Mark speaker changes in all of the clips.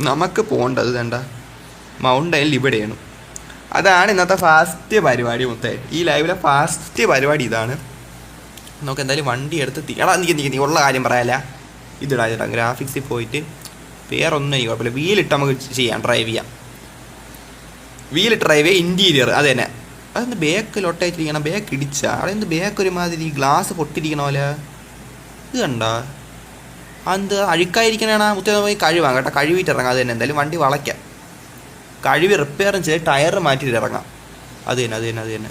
Speaker 1: നമുക്ക് പോകേണ്ടത് വേണ്ട മൗണ്ടൈനിൽ ഇവിടെയാണ്. അതാണ് ഇന്നത്തെ ഫാസ്റ്റ് പരിപാടി മൊത്തം. ഈ ലൈവിലെ ഫാസ്റ്റ് പരിപാടി ഇതാണ്. നമുക്ക് എന്തായാലും വണ്ടി എടുത്ത് തീടാ നീ നീ നീ ഉള്ള കാര്യം പറയാല്ല. ഇതിടാ ഗ്രാഫിക്സിൽ പോയിട്ട് വേറൊന്നും ഈ കുഴപ്പമില്ല. വീലിട്ട് നമുക്ക് ചെയ്യാം ഡ്രൈവ് ചെയ്യാം. വീൽ ഡ്രൈവ് ചെയ്യാം ഇന്റീരിയർ അത് തന്നെ. അതെന്ത് ബേക്ക് ലൊട്ടയച്ചിരിക്കണം ബേക്ക് ഇടിച്ചാൽ അവിടെ എന്ത് ബേക്ക് ഒരുമാതിരി ഗ്ലാസ് പൊട്ടിരിക്കണ പോലെ? ഇത് കണ്ടാ? അത് അഴുക്കായിരിക്കണേണ മുത്തേ പോയി കഴിവാണ് കേട്ടോ കഴുകിയിട്ട് ഇറങ്ങാം അത് തന്നെ എന്തായാലും വണ്ടി വളയ്ക്കാം. കഴിവ് റിപ്പയറും ചെയ്ത് ടയർ മാറ്റിയിട്ട് ഇറങ്ങാം. അത് തന്നെ അത് തന്നെ അത് തന്നെ.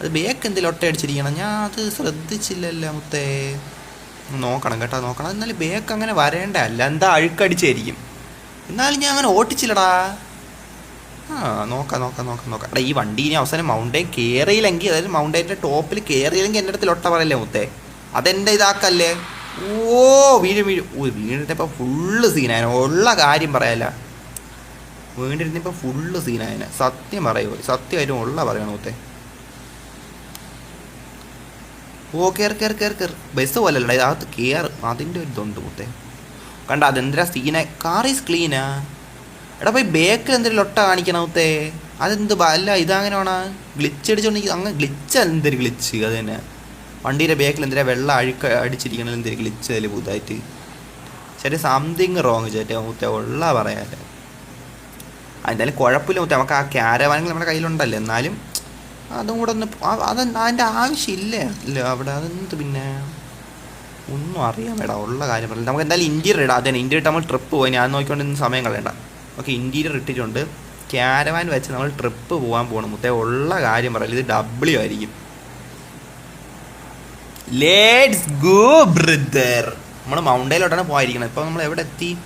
Speaker 1: അത് ബേക്ക് എന്തെങ്കിലും ഒട്ട അടിച്ചിരിക്കണം? ഞാൻ അത് ശ്രദ്ധിച്ചില്ലല്ലോ മുത്തേ. നോക്കണം കേട്ടോ നോക്കണം. എന്നാലും ബേക്ക് അങ്ങനെ വരേണ്ട അല്ല. എന്താ അഴുക്കടിച്ചായിരിക്കും. എന്നാലും ഞാൻ അങ്ങനെ ഓട്ടിച്ചില്ലടാ. ആ നോക്കാം നോക്കാം നോക്കാം നോക്കാം. എടാ ഈ വണ്ടി ഇനി അവസാനം മൗണ്ടൈൻ കയറിയില്ലെങ്കിൽ അതായത് മൗണ്ടൈന്റെ ടോപ്പിൽ കയറിയില്ലെങ്കിൽ എന്റെ അടുത്ത് ലൊട്ട പറയല്ലേ മുത്തേ. അതെന്റെ ഇതാക്കല്ലേ? ഓ വീഴും വീഴും ഓ വീണിട്ടപ്പോൾ ഫുള്ള് സീനായന ഉള്ള കാര്യം പറയാല്ല. വീണ്ടിരുന്നിപ്പോൾ ഫുള്ള് സീനായന സത്യം പറയുമോ സത്യമായിട്ടും ഉള്ള പറയണോ മുത്തേ. ഓ കയറി കയറി കയറി കയറി ബസ് പോലല്ലേ. അത് കയറ് അതിന്റെ ഒരു ഇതുണ്ട് മുത്തേ. കണ്ട അതെന്തിനാ സീന കാർ ഈസ് ക്ലീനാ എടാ പോയി ബേക്കിൽ എന്തെങ്കിലും ലൊട്ട കാണിക്കണം മുത്തേ? അതെന്ത് അല്ല ഇതങ്ങനെ വേണം ഗ്ലിച്ച് അടിച്ചോണ്ടെങ്കിൽ അങ്ങ് ഗ്ലിച്ച് എന്തൊരു ഗ്ലിച്ച് അത് തന്നെ വണ്ടിയുടെ ബാക്കിൽ എന്തിനാ വെള്ളം അഴുക്ക അടിച്ചിരിക്കണത്? എന്തെങ്കിലും ഗ്ലിച്ച് അതിൽ പുതുതായിട്ട്? ചേട്ടൻ സംതിങ് റോങ് ചേട്ടൻ മുത്തേ ഉള്ള പറയാല്ലേ എന്തായാലും കുഴപ്പമില്ല മുത്തേ നമുക്ക് ആ ക്യാരവാനങ്ങൾ നമ്മുടെ കയ്യിലുണ്ടല്ലോ. എന്നാലും അതും കൂടെ ഒന്ന് അത് അതിന്റെ ആവശ്യമില്ല. ഇല്ല അവിടെ അതെന്ത് പിന്നെ? ഒന്നും അറിയാൻ വേണ്ട ഉള്ള കാര്യം പറയില്ല നമുക്ക് എന്തായാലും ഇന്റീരിയർ ഇടാം. അതന്നെ ഇന്റീരിയർ ഇട്ട് നമ്മൾ ട്രിപ്പ് പോയി. ഞാൻ നോക്കിക്കൊണ്ട് ഇന്ന് സമയം കളയണ്ട. ഓക്കെ ഇന്റീരിയർ ഇട്ടിട്ടുണ്ട്. ക്യാരവാൻ വെച്ച് നമ്മൾ ട്രിപ്പ് പോകാൻ പോകണം മുത്തേ. ഉള്ള കാര്യം പറയില്ല ഇത് ഡബ്ല്യു ആയിരിക്കും. ലേറ്റ്സ് ഗോ ബ്രദർ നമ്മൾ മൗണ്ടയിലോട്ടാണ് പോയിരിക്കണം ഇപ്പോൾ നമ്മൾ എവിടെ എത്തി?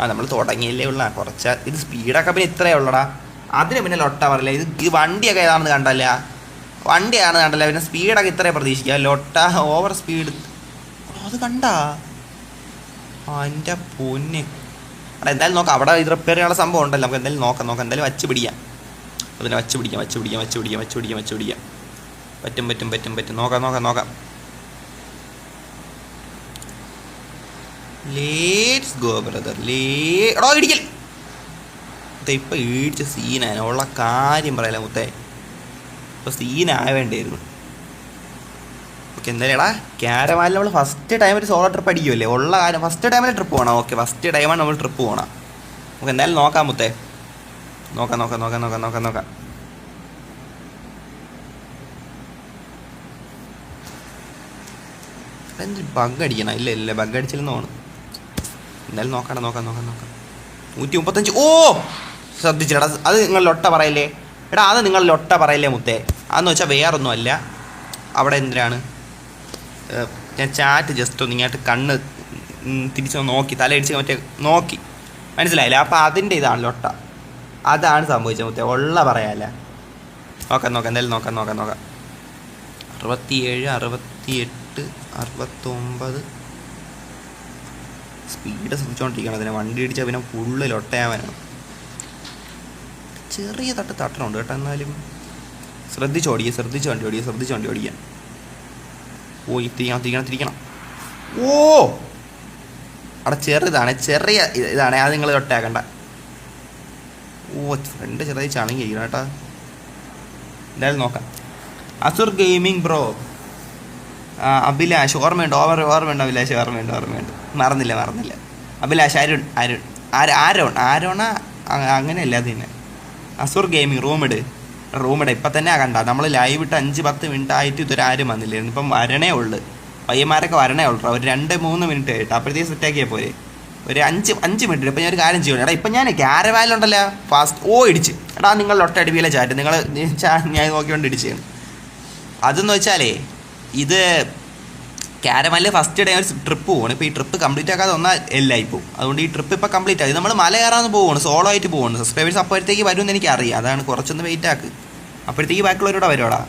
Speaker 1: ആ നമ്മൾ തുടങ്ങിയല്ലേ ഉള്ള. കുറച്ച് ഇത് സ്പീഡൊക്കെ പിന്നെ ഇത്രയേ ഉള്ളടാ. അതിന് പിന്നെ ലൊട്ട പറയില്ല? ഇത് ഇത് വണ്ടിയൊക്കെ ഏതാണെന്ന് കണ്ടല്ല? വണ്ടിയാണെന്ന് കണ്ടല്ല? പിന്നെ സ്പീഡൊക്കെ ഇത്രേ പ്രതീക്ഷിക്കുക. ലൊട്ട ഓവർ സ്പീഡ് അത് കണ്ടാ? എന്റെ പൊന്ന്. അവിടെ എന്തായാലും നോക്കാം. അവിടെ ഇത് റിപ്പയർ ചെയ്യാനുള്ള സംഭവം ഉണ്ടല്ലോ. നമുക്ക് എന്തായാലും നോക്കാം. നോക്കാം എന്തായാലും വച്ച് പിടിക്കാം. അതിനെ വച്ച് പിടിക്കാം വച്ച് പിടിക്കാം വച്ച് പിടിക്കാം വച്ച് പിടിക്കാം വച്ച് പിടിക്കാം. പറ്റും പറ്റും പറ്റും പറ്റും. നോക്കാം നോക്കാം നോക്കാം. ലേറ്റ്സ് ഗോ ബ്രദർ ലേ എടോ ഇടിക്കൽ. ഇപ്പം ഇടിച്ച സീനാണ് ഉള്ള കാര്യം പറയല മുത്തേ. ഇപ്പം സീനായ വേണ്ടിയായിരുന്നു ഓക്കെ എന്തായാലും എടാ ക്യാരവാനിൽ നമ്മൾ ഫസ്റ്റ് ടൈം ഒരു സോളോ ട്രിപ്പ് അടിക്കുമല്ലേ ഉള്ള കാര്യം ഫസ്റ്റ് ടൈമിൽ ട്രിപ്പ് പോകണം ഓക്കെ ഫസ്റ്റ് ടൈമാണ് നമ്മൾ ട്രിപ്പ് പോകണം നമുക്ക് എന്തായാലും നോക്കാം മുത്തേ. നോക്കാം നോക്കാം നോക്കാം നോക്കാം നോക്കാം നോക്കാം. എന്തൊരു ബഗ് അടിക്കണം. ഇല്ല ഇല്ല ബഗ് അടിച്ചില്ലെന്ന് തോന്നുന്നു. എന്തായാലും നോക്കാം നോക്കാം നോക്കാം നോക്കാം. നൂറ്റി മുപ്പത്തഞ്ച് ഓ! ശ്രദ്ധിച്ചെടാ അത് നിങ്ങൾ ലൊട്ട പറയില്ലേ? എടാ അത് നിങ്ങൾ ലൊട്ട പറയില്ലേ മുത്തേ? അതെന്ന് വെച്ചാൽ വേറൊന്നും അല്ല. അവിടെ എന്തിനാണ്? ഞാൻ ചാറ്റ് ജസ്റ്റ് ഒന്ന് ഇങ്ങോട്ട് കണ്ണ് തിരിച്ചു നോക്കി. തലയിടിച്ച് മറ്റേ നോക്കി. മനസ്സിലായില്ലേ? അപ്പോൾ അതിന്റെ ഇതാണ് ലൊട്ട അതാണ് സംഭവിച്ചത് മുത്തേ. ഉള്ള പറയാല്ല. നോക്കാം നോക്കാം. എന്തായാലും നോക്കാം നോക്കാം നോക്കാം. അറുപത്തിയേഴ് അറുപത്തിയെട്ട്. അറുപത്തൊമ്പത്. സ്പീഡ് ശ്രദ്ധിച്ചുകൊണ്ടിരിക്കണം അതിനെ വണ്ടി ഇടിച്ചാൽ പിന്നെ ഫുള്ള് ലൊട്ടയാവാനാണ്. ചെറിയ തട്ട് തട്ടണുണ്ട് കേട്ടോ എന്നാലും. ശ്രദ്ധിച്ച് ഓടിക്കുക ശ്രദ്ധിച്ച് വണ്ടി ഓടിക്കുക ശ്രദ്ധിച്ച് വണ്ടി ഓടിക്കാൻ ഓ ഇത്തിരിക്കണം തിരിക്കണം തിരിക്കണം ഓ! അവിടെ ചെറുതാണ് ചെറിയ ഇത് ഇതാണ്. അത് നിങ്ങൾ തൊട്ടാക്കണ്ട ഓ ഫ്രണ്ട് ചെറുതായി ചണങ്ങി കേട്ടോ. എന്തായാലും നോക്കാം. Asur gaming bro. അഭിലാഷ്. ഓർമ്മയുണ്ട്? ഓവർ ഓർമ്മയുണ്ട് അഭിലാഷ്? ഓർമ്മയുണ്ട് ഓർമ്മയുണ്ട്. മറന്നില്ല മറന്നില്ല. അഭിലാഷ് അരുൺ അരുൺ. ആര ആരോൺ? ആരോണ അങ്ങനെയല്ല അത് തന്നെ അസുർ ഗെയിമിംഗ് റൂമിട് റൂമിട് ഇപ്പം തന്നെ കണ്ട. നമ്മൾ ലൈവ് ഇട്ട് അഞ്ച് പത്ത് മിനിറ്റ് ആയിട്ട് ഇതുവരെ ആരും വന്നില്ലായിരുന്നു ഇപ്പം വരണേ ഉള്ളു. പയ്യന്മാരൊക്കെ വരണേ ഉള്ളു ഒരു രണ്ട് മൂന്ന് മിനിറ്റ് ആയിട്ട്. അപ്പോഴത്തേക്ക് സെറ്റാക്കിയാൽ പോരെ. ഒരു അഞ്ച് അഞ്ച് മിനിറ്റ് ഇപ്പം ഞാൻ ഒരു കാര്യം ചെയ്യണം എടാ ഇപ്പം ഞാൻ ക്യാരവാലുണ്ടല്ലോ ഫാസ്റ്റ് ഓ ഇടിച്ച്. എടാ നിങ്ങൾ ഒട്ടടിപ്പിയിലെ ചാറ്റ് നിങ്ങൾ ഞാൻ നോക്കിക്കൊണ്ട് ഇടിച്ചു. അതെന്ന് വെച്ചാലേ ഇത് കാരമല്ലേ ഫസ്റ്റ് ഡേ ഒരു ട്രിപ്പ് പോകണം ഇപ്പോൾ ഈ ട്രിപ്പ് കംപ്ലീറ്റ് ആക്കാതെ ഒന്നാൽ എല്ലായി പോകും അതുകൊണ്ട് ഈ ട്രിപ്പ് ഇപ്പോൾ കംപ്ലീറ്റ് ആയി. നമ്മൾ മല കയറാന്ന് പോവാണ്. സോളോ ആയിട്ട് പോവാണ്. സബ്സ്ക്രൈബേഴ്സ് അപ്പോഴത്തേക്ക് എനിക്ക് അറിയാം അതാണ് കുറച്ചൊന്ന് വെയിറ്റ് ആക്ക്. അപ്പോഴത്തേക്ക് ബാക്കിയുള്ളവരോടെ വരുവാടാ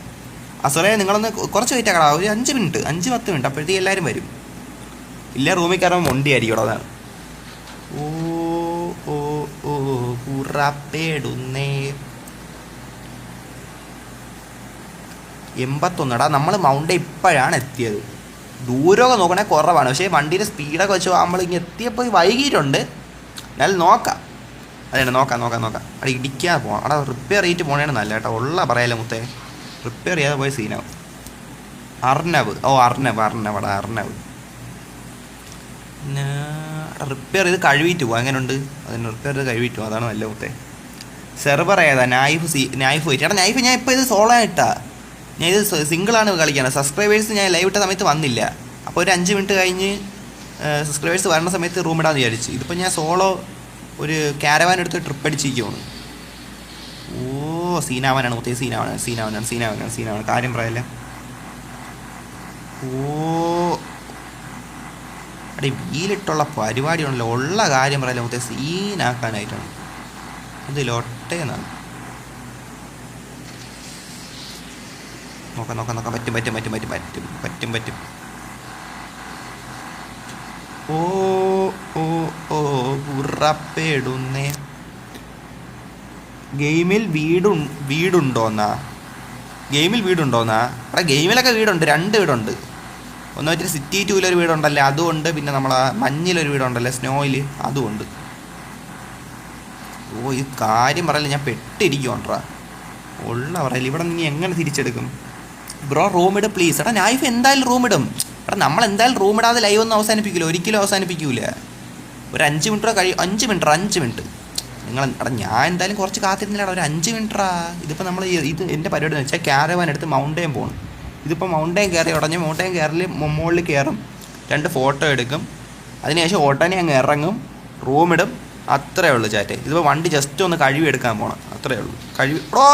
Speaker 1: സാറേ നിങ്ങളൊന്ന് കുറച്ച് വെയിറ്റ് ആക്കടാ. ഒരു അഞ്ച് മിനിറ്റ് അഞ്ച് പത്ത് മിനിറ്റ് അപ്പോഴത്തേക്ക് എല്ലാവരും വരും. ഇല്ല റൂമിൽ കയറാൻ മൊണ്ടി ആയിരിക്കും അതാണ്. ഓ ഓ ഓ പുറപ്പെടുന്നേ എൺപത്തൊന്നടാ നമ്മൾ മൗണ്ട് ഇപ്പോഴാണ് എത്തിയത്. ദൂരമൊക്കെ നോക്കണേ കുറവാണ്. പക്ഷേ വണ്ടീന്റെ സ്പീഡൊക്കെ വെച്ച് നമ്മൾ ഇങ്ങനെ എത്തിയപ്പോൾ വൈകിട്ടുണ്ട് എന്നാലും നോക്കാം. അതെ നോക്കാം നോക്കാം നോക്കാം. അവിടെ ഇടിക്കാതെ പോകാം അവിടെ റിപ്പയർ ചെയ്തിട്ട് പോകണേണ് നല്ല കേട്ടോ. ഉള്ള പറയാലോ മുത്തേ. റിപ്പയർ ചെയ്യാതെ പോയ സീനാവും അർണവ് ഓ അർണവ് അർണവ് അവിടെ അർണവ് പിന്നെ റിപ്പയർ ചെയ്ത് കഴുകിയിട്ട് പോകും എങ്ങനെയുണ്ട് അതിന് റിപ്പയർ ചെയ്ത് കഴുകിയിട്ട് പോകും അതാണ് നല്ല മുത്തേ. സെർവർ ഏതാ നൈഫ് സീ നൈഫ് എടാ നൈഫ് ഞാൻ ഇപ്പോൾ ഇത് സോളോ ആയിട്ടാ. ഞാൻ ഇത് സിംഗിളാണ് കളിക്കുന്നത് സബ്സ്ക്രൈബേഴ്സ് ഞാൻ ലൈവ് ഇട്ട സമയത്ത് വന്നില്ല. അപ്പോൾ ഒരു അഞ്ച് മിനിറ്റ് കഴിഞ്ഞ് സബ്സ്ക്രൈബേഴ്സ് വരുന്ന സമയത്ത് റൂം ഇടാന്ന് വിചാരിച്ചു. ഇതിപ്പോൾ ഞാൻ സോളോ ഒരു ക്യാരവാൻ എടുത്ത് ട്രിപ്പ് അടിച്ചിരിക്കുകയാണ് ഓ സീനാവാനാണ്. മൊത്തം സീനാവാണ്. സീനാവാനാണ്. സീനാവാനാണ്. സീനാവാണ് കാര്യം പറയല്ല? ഓ. അടി വീലിട്ടുള്ള പരിപാടിയാണല്ലോ. ഉള്ള കാര്യം പറയല്ല. മൊത്തം സീനാക്കാനായിട്ടാണ്. ഇത് ലൊട്ടേന്നാണ് നോക്കാം നോക്കാം നോക്കാം. പറ്റും പറ്റും പറ്റും പറ്റും പറ്റും പറ്റും പറ്റും. ഓ ഓ ഓ ഉറപ്പേടുന്നേ. ഗെയിമിൽ വീടു വീടുണ്ടോന്നാ ഗെയിമിൽ വീടുണ്ടോന്നാ അവിടെ ഗെയിമിലൊക്കെ വീടുണ്ട് രണ്ട് വീടുണ്ട്. ഒന്ന് വെച്ചിട്ട് സിറ്റി ടൂലൊരു വീടുണ്ടല്ലേ അതുമുണ്ട് പിന്നെ നമ്മളെ മഞ്ഞിലൊരു വീടുണ്ടല്ലേ സ്നോയിൽ അതുമുണ്ട് ഓ ഈ കാര്യം പറയല്ലേ ഞാൻ പെട്ടിരിക്കുവാണ്ടാ ഉള്ള പറയല്ലേ ഇവിടെ നീ എങ്ങനെ തിരിച്ചെടുക്കും? ബ്രോ റൂം ഇട് പ്ലീസ് എടാ നൈഫ് എന്തായാലും റൂം ഇടും. എടാ നമ്മൾ എന്തായാലും റൂം ഇടാതെ ലൈവ് ഒന്നും അവസാനിപ്പിക്കില്ല ഒരിക്കലും അവസാനിപ്പിക്കൂല. ഒരു അഞ്ച് മിനിറ്റോ കഴിയും അഞ്ച് മിനിറ്റ് അഞ്ച് മിനിറ്റ് നിങ്ങൾ എടാ ഞാൻ എന്തായാലും കുറച്ച് കാത്തിരുന്നില്ല ഒരു അഞ്ച് മിനിറ്റാ ഇതിപ്പോൾ നമ്മൾ ഇത് എന്റെ പരിപാടി എന്ന് വെച്ചാൽ ക്യാരവാൻ എടുത്ത് മൗണ്ടൈൻ പോകണം ഇതിപ്പോൾ മൗണ്ടൈൻ കയറി ഉടഞ്ഞ് മൗണ്ടൈൻ കയറിൽ മുകളിൽ കയറും രണ്ട് ഫോട്ടോ എടുക്കും. അതിനുശേഷം ഉടനെ അങ്ങ് ഇറങ്ങും. റൂമിടും അത്രേ ഉള്ളൂ ചാറ്റ് ഇതിപ്പോൾ വണ്ടി ജസ്റ്റ് ഒന്ന് കഴിവെടുക്കാൻ പോകണം അത്രേ ഉള്ളൂ. കഴുകി ഓ,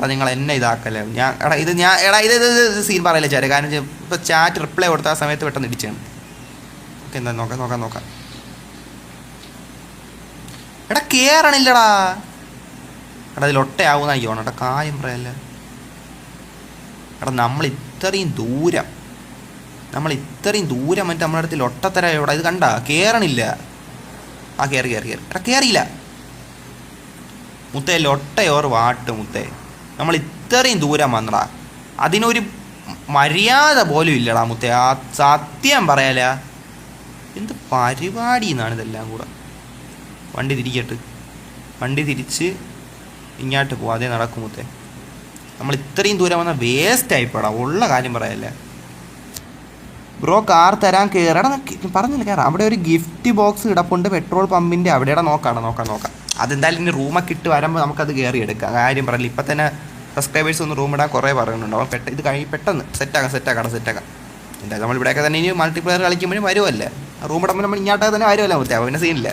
Speaker 1: അപ്പം നിങ്ങൾ എന്നെ ഇതാക്കല്ലേ? ഞാൻ എടാ ഇത് ഞാൻ എടാ ഇത് ഇത് സീൻ പറയല്ലേ ചേരെ കാരണം ഇപ്പോൾ ചാറ്റ് റിപ്ലൈ കൊടുത്ത ആ സമയത്ത് പെട്ടെന്ന് ഇടിച്ചാണ് ഓക്കെ എന്താ നോക്കാം നോക്കാം നോക്കാം. എടാ കയറണില്ലടാ എടാ ഇതിൽ ഒട്ടയാവുന്ന അയ്യോണം എടാ കാര്യം പറയല്ലേ? എടാ നമ്മൾ ഇത്രയും ദൂരം നമ്മൾ ഇത്രയും ദൂരം മറ്റേ നമ്മുടെ അടുത്ത് ഒട്ടത്തര എവിടെ? ഇത് കണ്ട? കയറണില്ല ആ കയറി കയറി കയറി എടാ കയറിയില്ല മുത്തേ ലൊട്ടയോർ വാട്ട് മുത്തേ. നമ്മൾ ഇത്രയും ദൂരം വന്നടാ. അതിനൊരു മര്യാദ പോലും ഇല്ലടാ മുത്തേ. സത്യം പറയാല. എന്ത് പരിപാടി എന്നാണ് ഇതെല്ലാം കൂടെ? വണ്ടി തിരിക്കട്ട്. വണ്ടി തിരിച്ച് ഇങ്ങോട്ട് പോവാതെ നടക്കും മുത്തേ. നമ്മൾ ഇത്രയും ദൂരം വന്ന വേസ്റ്റ് ആയിപ്പോടാ. ഉള്ള കാര്യം പറയല്ലേ. ബ്രോ കാർ തരാൻ കയറടാ പറഞ്ഞില്ല കയറാം അവിടെ ഒരു ഗിഫ്റ്റ് ബോക്സ് കിടപ്പുണ്ട്. പെട്രോൾ പമ്പിന്റെ അവിടെയുടെ നോക്കാം നോക്കാം നോക്കാം. അതെന്തായാലും ഇനി റൂമൊക്കെ ഇട്ട് വരുമ്പോൾ നമുക്കത് കയറി എടുക്കാം. കാര്യം പറയില്ല ഇപ്പം തന്നെ സബ്സ്ക്രൈബേഴ്സ് ഒന്ന് റൂം ഇടാൻ കുറേ പറയുന്നുണ്ട്. അപ്പോൾ പെട്ടെന്ന് ഇത് കഴിഞ്ഞ് പെട്ടെന്ന് സെറ്റാക്കാം സെറ്റാക്കാം സെറ്റാക്കാം എന്തായാലും നമ്മൾ ഇവിടെയൊക്കെ തന്നെ ഇനി മൾട്ടിപ്ലെയർ കളിക്കുമ്പോഴും വരുമല്ലേ റൂം ഇടുമ്പോൾ നമ്മൾ ഇങ്ങോട്ടൊക്കെ തന്നെ വരുമല്ലോ അപ്പോൾ പിന്നെ സീനില്ല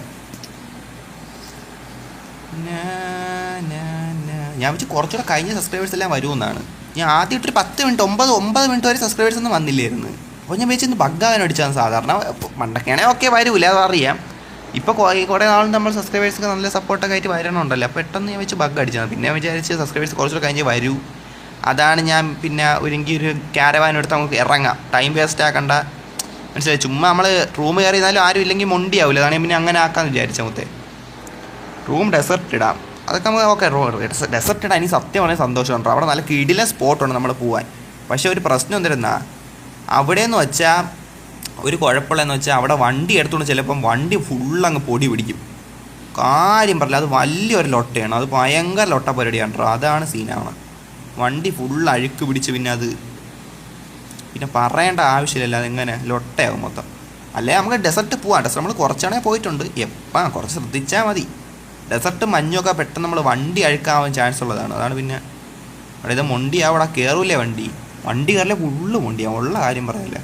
Speaker 1: ഞാൻ വെച്ച് കുറച്ചുകൂടെ കഴിഞ്ഞ സബ്സ്ക്രൈബേഴ്സ് എല്ലാം വരുമെന്നാണ്. ഞാൻ ആദ്യമായിട്ടൊരു പത്ത് മിനിറ്റ് ഒമ്പത് ഒമ്പത് മിനിറ്റ് വരെ സബ്സ്ക്രൈബേഴ്സ് ഒന്നും വന്നില്ലായിരുന്നു. അപ്പോൾ ഞാൻ വെച്ച് ബഗ്ഗാകാൻ അടിച്ചാണ് സാധാരണ. മണ്ടക്കാണെങ്കിൽ ഓക്കെ വരൂല അതറിയാം. ഇപ്പോൾ കുറേ നാളും നമ്മൾ സബ്സ്ക്രൈബേഴ്സൊക്കെ നല്ല സപ്പോർട്ടൊക്കെ ആയിട്ട് വരണമുണ്ടല്ലോ അപ്പോൾ പെട്ടെന്ന് ഞാൻ വെച്ച് ബഗ് അടിച്ചാൽ പിന്നെ വിചാരിച്ച് സബ്സ്ക്രൈബേഴ്സ് കുറച്ചുകൂടെ കഴിഞ്ഞ് വരൂ. അതാണ് ഞാൻ പിന്നെ ഒരുങ്ങി ഒരു ക്യാരവാൻ എടുത്ത് നമുക്ക് ഇറങ്ങാം. ടൈം വേസ്റ്റ് ആക്കണ്ട. മനസ്സിലായി? ചുമ്മാ നമ്മൾ റൂം കയറി എന്നാലും ആരും ഇല്ലെങ്കിൽ മൊണ്ടിയാവില്ല അതാണ് പിന്നെ അങ്ങനെ ആക്കാമെന്ന് വിചാരിച്ച മുത്തേ റൂം ഡെസർട്ട് ഇടാം. അതൊക്കെ നമുക്ക് ഓക്കെ ഡെസർട്ട് ഇടാൻ ഇനി സത്യം പറഞ്ഞാൽ സന്തോഷമുണ്ടോ അവിടെ നല്ല കിടിലെ സ്പോട്ടുണ്ട് നമ്മൾ പോകാൻ പക്ഷേ ഒരു പ്രശ്നം എന്തിരുന്നാ അവിടെയെന്ന് വെച്ചാൽ ഒരു കുഴപ്പമുള്ളതെന്ന് വെച്ചാൽ അവിടെ വണ്ടി എടുത്തുകൊണ്ട് ചിലപ്പം വണ്ടി ഫുള്ളങ്ങ് പൊടി പിടിക്കും. കാര്യം പറയില്ല അത് വലിയൊരു ലൊട്ടയാണ്. അത് ഭയങ്കര ലൊട്ട പരിപാടിയാണ് കേട്ടോ അതാണ് സീനാണ് വണ്ടി ഫുൾ അഴുക്ക് പിടിച്ച് പിന്നെ അത് പിന്നെ പറയേണ്ട ആവശ്യമില്ല അതെങ്ങനെ? ലൊട്ടയാകും മൊത്തം. അല്ലേ നമുക്ക് ഡെസർട്ട് പോവാം. ഡെസർട്ട് നമ്മൾ കുറച്ചാണേ പോയിട്ടുണ്ട്. എപ്പാ കുറച്ച് ശ്രദ്ധിച്ചാൽ മതി. ഡെസർട്ട് മഞ്ഞൊക്കെ പെട്ടെന്ന് നമ്മൾ വണ്ടി അഴുക്കാവാൻ ചാൻസ് ഉള്ളതാണ്. അതാണ് പിന്നെ അവിടെ ഇത് മൊണ്ടിയാവും അവിടെ കയറൂലേ വണ്ടി? വണ്ടി കയറില്ല ഫുള്ള് മൊണ്ടിയാവും ഉള്ള കാര്യം പറയല്ല.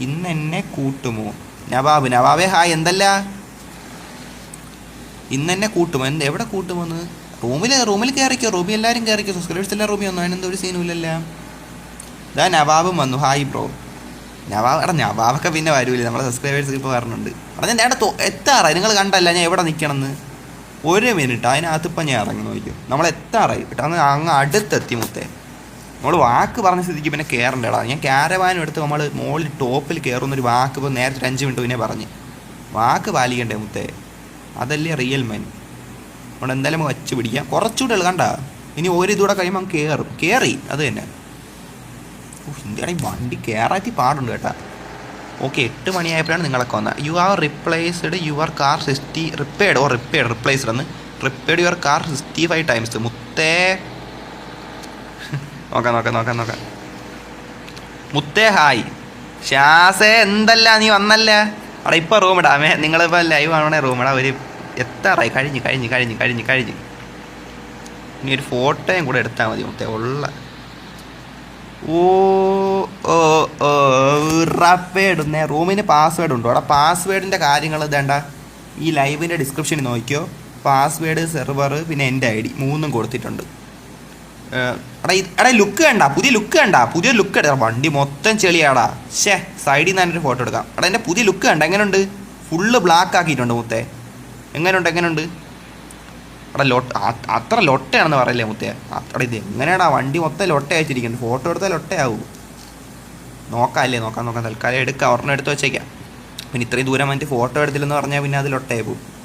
Speaker 1: ഇന്ന് എന്നെ കൂട്ടുമോ? നവാബ് നവാബെ ഹായ് എന്തല്ല? ഇന്ന് എന്നെ കൂട്ടുമോ? എന്ത് എവിടെ കൂട്ടുമോന്ന്? റൂമിൽ റൂമിൽ കയറിക്കോ റൂമിൽ എല്ലാവരും കയറിക്കോ സബ്സ്ക്രൈബേഴ്സ് എല്ലാം റൂമിൽ വന്നു? അതിനെന്തോ ഒരു സീനും ഇല്ലല്ല ഇതാ നവാബും വന്നു. Hi bro. നവാബ് എടാ നവാബൊക്കെ പിന്നെ വരൂലേ. നമ്മളെ സബ്സ്ക്രൈബേഴ്സ് ഇപ്പോൾ വരണുണ്ട്. എടാ ഞാൻ എടാ എത്താറായി. നിങ്ങൾ കണ്ടല്ല ഞാൻ എവിടെ നിൽക്കണമെന്ന് ഒരു മിനിറ്റ് അതിനകത്ത് ഇപ്പം ഞാൻ ഇറങ്ങി നോക്കും നമ്മൾ എത്താറായി കേട്ടോ അന്ന് അങ്ങ് അടുത്തെത്തി മുത്തേ. നമ്മൾ വാക്ക് പറഞ്ഞ സ്ഥിതിക്ക് പിന്നെ കയറണ്ടടാ ഞാൻ ക്യാരവാനും എടുത്ത് നമ്മൾ മുകളിൽ ടോപ്പിൽ കയറുന്നൊരു വാക്ക് ഇപ്പോൾ നേരത്തെ അഞ്ച് മിനിറ്റ് പിന്നെ പറഞ്ഞ്. വാക്ക് പാലിക്കണ്ടേ മുത്തേ? അതല്ലേ റിയൽ മെൻ നമ്മൾ എന്തായാലും വച്ച് പിടിക്കാം. കുറച്ചുകൂടെ കണ്ട? ഇനി ഒരു ഇതൂടെ കഴിയുമ്പോൾ അങ്ങ് കയറും കയറി അത് തന്നെ. ഇന്ത്യയുടെ വണ്ടി കയറാറ്റി പാടുണ്ട് കേട്ടാ. ഓക്കെ എട്ട് മണിയായപ്പോഴാണ് നിങ്ങളൊക്കെ വന്നത്. You are replaced your car sixty repaired oh repaired replaced എന്ന്. Repaired your car sixty five times മുത്തേ നോക്കാം നോക്കാം നോക്കാം നോക്കാം. മുത്തേ ഹായ് ഷാസേ എന്തല്ല നീ വന്നല്ല? അവിടെ ഇപ്പോൾ റൂമിടാ മേ നിങ്ങളിപ്പോൾ ലൈവ് ആവണേ റൂമിടാ ഒരു എത്താറായി കഴിഞ്ഞ് കഴിഞ്ഞ് കഴിഞ്ഞ് കഴിഞ്ഞ് കഴിഞ്ഞ്. ഇനി ഒരു ഫോട്ടോയും കൂടെ എടുത്താൽ മതി മുത്തേ ഉള്ള. ഓ ഓ ഓ റൂമിന് പാസ്വേഡ് ഉണ്ടോ? അവിടെ പാസ്വേഡിന്റെ കാര്യങ്ങൾ ഇതേണ്ട. ഈ ലൈവിന്റെ ഡിസ്ക്രിപ്ഷനിൽ നോക്കിയോ? പാസ്വേഡ് സെർവർ പിന്നെ എന്റെ ഐ ഡി. മൂന്നും കൊടുത്തിട്ടുണ്ട്. എടാ ലുക്ക് കണ്ട? പുതിയ ലുക്ക് കണ്ട? പുതിയ ലുക്ക് എടുക്കാം വണ്ടി മൊത്തം ചെളിയാടാ. ഷേ സൈഡിൽ നിന്ന് തന്നെ ഫോട്ടോ എടുക്കാം. എടാ എന്റെ പുതിയ ലുക്ക് കണ്ട. എങ്ങനെയുണ്ട് ഫുള്ള് ബ്ലാക്ക് ആക്കിയിട്ടുണ്ട് മുത്തേ. എങ്ങനെയുണ്ട് എങ്ങനെയുണ്ട് എടാ ലൊട്ട അത്ര ലൊട്ടയാണെന്ന് പറയല്ലേ മുത്തേ. അത്ര ഇത് എങ്ങനെയാടാ? വണ്ടി മൊത്തം ലൊട്ട അയച്ചിരിക്കുന്നത് ഫോട്ടോ എടുത്താൽ ലൊട്ടയാവും. നോക്കാം അല്ലേ നോക്കാം നോക്കാം. തൽക്കാലം എടുക്കാം. ഒരെണ്ണം എടുത്ത് വെച്ചേക്കാം. പിന്നെ ഇത്രയും ദൂരം വന്നിട്ട് ഫോട്ടോ എടുത്തില്ലെന്ന് പറഞ്ഞാൽ പിന്നെ അത് ലൊട്ടയായി പോകും.